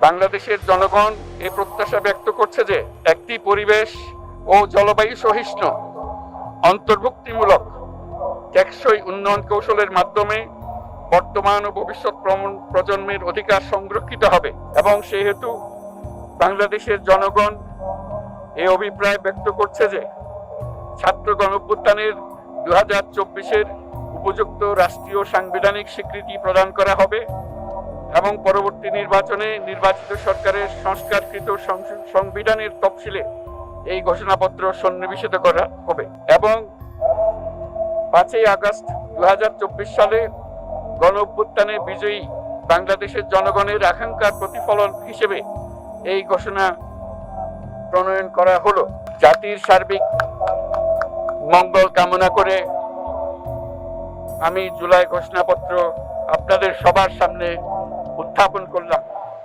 বাংলাদেশের জনগণ এই প্রত্যাশা ব্যক্ত করছে যে একটি পরিবেশ ও জলবায়ু সহিষ্ণু, অন্তর্ভুক্তিমূলক, টেকসই উন্নয়ন কৌশলের মাধ্যমে বর্তমান ও ভবিষ্যৎ প্রজন্মের অধিকার সংরক্ষিত হবে। এবং সেহেতু বাংলাদেশের জনগণ এ অভিপ্রায় ব্যক্ত করছে যে ছাত্র গণঅভ্যুত্থানের দু হাজার চব্বিশের উপযুক্ত রাষ্ট্রীয় সাংবিধানিক স্বীকৃতি প্রদান করা হবে। এবং পরবর্তী নির্বাচনে নির্বাচিত সরকারের সংস্কারকৃত সংস- সংবিধানের তফসিলে এই ঘোষণাপত্র সন্নিবেশিত করা হবে। এবং পাঁচই আগস্ট দু হাজার চব্বিশ সালে গণ অভ্যুত্থানে বিজয়ী বাংলাদেশের জনগণের আকাঙ্ক্ষার প্রতিফলন হিসেবে এই ঘোষণা প্রণয়ন করা হলো। জাতির সার্বিক মঙ্গল কামনা করে আমি জুলাই ঘোষণাপত্র আপনাদের সবার সামনে উত্থাপন করলাম